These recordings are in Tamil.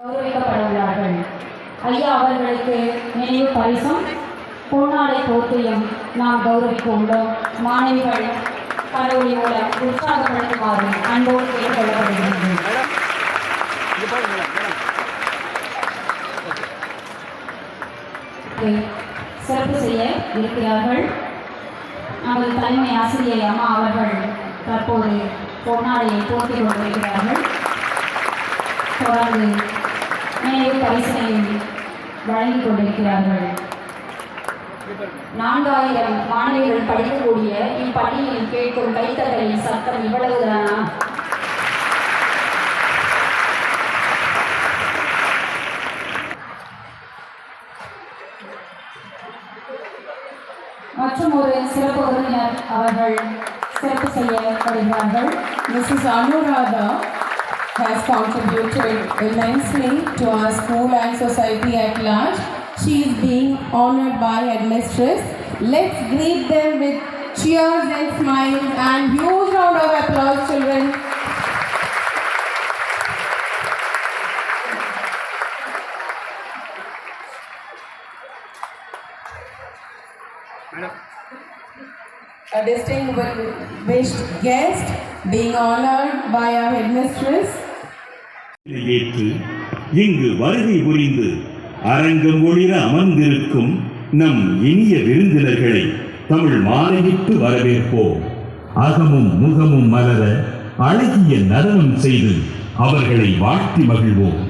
கௌரவிக்கப்படுகிறார்கள் ஐயா அவர்களுக்கு நினைவு பரிசும் பொன்னாடை போர்த்தையும் நாம் கௌரவிக்க உள்ளோம் மாணவிகள் கடவுளை மூலம் உற்சாகப்படுத்துமாறு அன்போடு கேட்டுக்கொள்ளப்படுகிறது சிறப்பு செய்ய இருக்கிறார்கள். நமது தலைமை ஆசிரியை அம்மா அவர்கள் தற்போது பொன்னாடையை போட்டிக் கொண்டிருக்கிறார்கள். தொடர்ந்து நினைவு பரிசனையும் வழங்கிக் கொண்டிருக்கிறார்கள் நான்காயிரம் மாணவிகள் படிக்கக்கூடிய இப்பள்ளியில் கேட்கும் கைத்தட்டலின் சத்தம் இவ்வளவுதானா மற்றும் ஒரு சிறப்பு விருந்தினர் அவர்கள் சிறப்பு செய்யப்படுகிறார்கள் Mrs. Anuradha has contributed immensely to our school and society at large. She is being honored by headmistress. Let's greet them with cheers and smiles and huge round of applause, children. A distinguished guest being honored by our headmistress. ஏற்று இங்கு வருகை புரிந்து அரங்கம் ஒளிர அமர்ந்திருக்கும் நம் இனிய விருந்தினர்களை தமிழ் மாலையிட்டு வரவேற்போம். அகமும் முகமும் மலர அழகிய நடனம் செய்து அவர்களை வாழ்த்தி மகிழ்வோம்.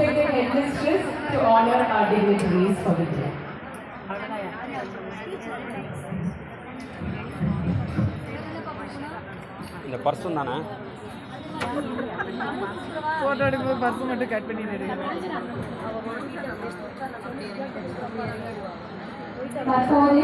Respected headmistress to honor our dignitaries for the day. இந்த பர்சன் தானே ஃபோட்டோ எடுக்கும்போது பர்ஸ் மட்டும் கட் பண்ணிட்டு எடுக்கிறேன் தற்போது